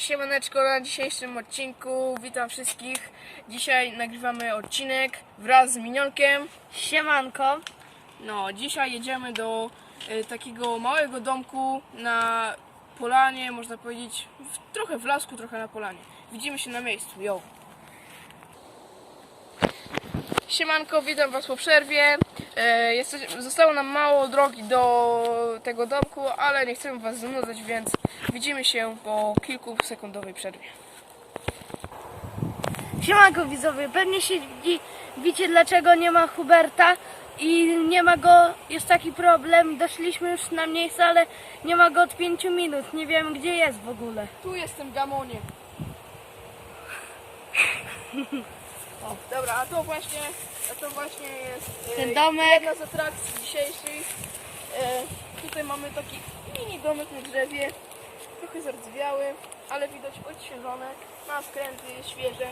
Siemaneczko na dzisiejszym odcinku. Witam wszystkich. Dzisiaj nagrywamy odcinek wraz z Minionkiem. Siemanko. No, dzisiaj jedziemy do e, takiego małego domku na polanie, można powiedzieć, w, trochę w lasku, trochę na polanie. Widzimy się na miejscu, yo. Siemanko, witam Was po przerwie. E, jesteś, zostało nam mało drogi do tego domku, ale nie chcemy Was zanudzać, więc widzimy się po kilkusekundowej przerwie. Siemanko widzowie. Pewnie się dzi- wiecie dlaczego nie ma Huberta i nie ma go, jest taki problem. Doszliśmy już na miejsce, ale nie ma go od 5 minut. Nie wiem gdzie jest w ogóle. Tu jestem gamonie. O, dobra, a to właśnie, a to właśnie jest e, Ten domek. jedna z atrakcji dzisiejszych. E, tutaj mamy taki mini domek na drzewie, trochę zardzewiały, ale widać odświeżone, ma skręty, jest świeże.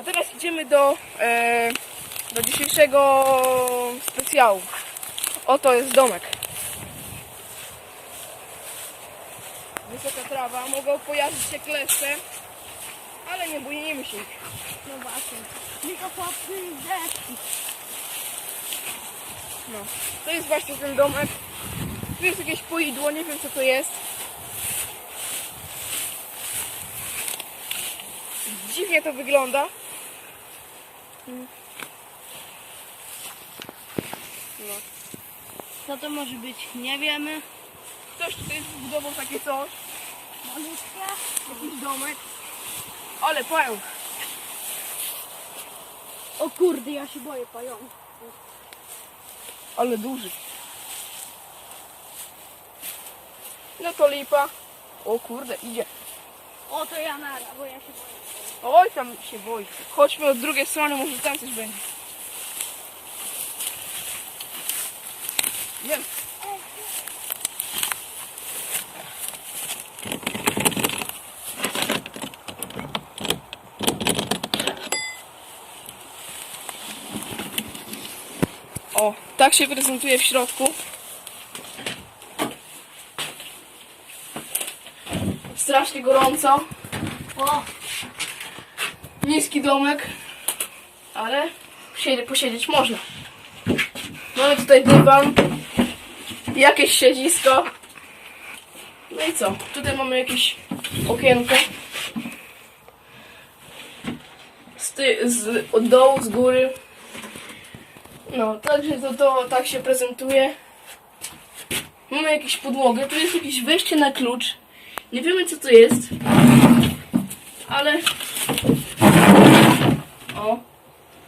A teraz idziemy do, e, do dzisiejszego specjału. Oto jest domek. Wysoka trawa, mogą pojawić się kleszcze, ale nie boimy się ich. No właśnie. Tylko chłopcy. No. To jest właśnie ten domek. Tu jest jakieś poidło, nie wiem co to jest. Dziwnie to wygląda. No. Co to może być? Nie wiemy. Ktoś tutaj zbudował takie coś. Malutkie. Jakiś domek. Ale pająk. O kurde, ja się boję pająków. Ale duży. No to lipa. O kurde, idzie. O to ja nara, bo ja się boję. Oj, tam się boi. Chodźmy od drugiej strony, może tam coś będzie. Nie. O, tak się prezentuje w środku. Strasznie gorąco. O, Niski domek, ale posiedzieć, można. Mamy tutaj dywan, jakieś siedzisko. No i co? Tutaj mamy jakieś okienko. Z, ty, z od dołu, z góry. No, także to, to tak się prezentuje. Mamy jakieś podłogę, tu jest jakieś wejście na klucz. Nie wiemy co to jest, ale o,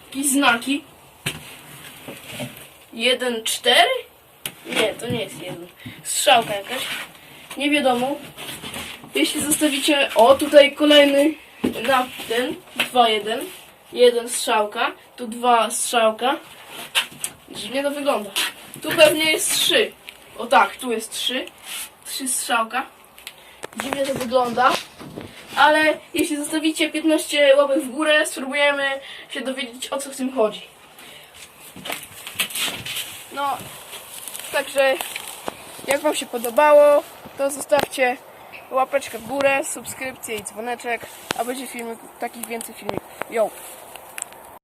jakieś znaki. Jeden, cztery? Nie, to nie jest jeden. Strzałka jakaś. Nie wiadomo. Jeśli zostawicie, o tutaj kolejny na ten, dwa, jeden. Jeden strzałka, tu dwa strzałka. Dziwnie to wygląda. Tu pewnie jest trzy. O tak, tu jest trzy. Trzy strzałka. Dziwnie to wygląda ale jeśli zostawicie 15 łapek w górę, spróbujemy się dowiedzieć o co w tym chodzi. No, także jak Wam się podobało, to zostawcie łapeczkę w górę, subskrypcję i dzwoneczek, a będzie filmik, takich więcej filmików. Yo!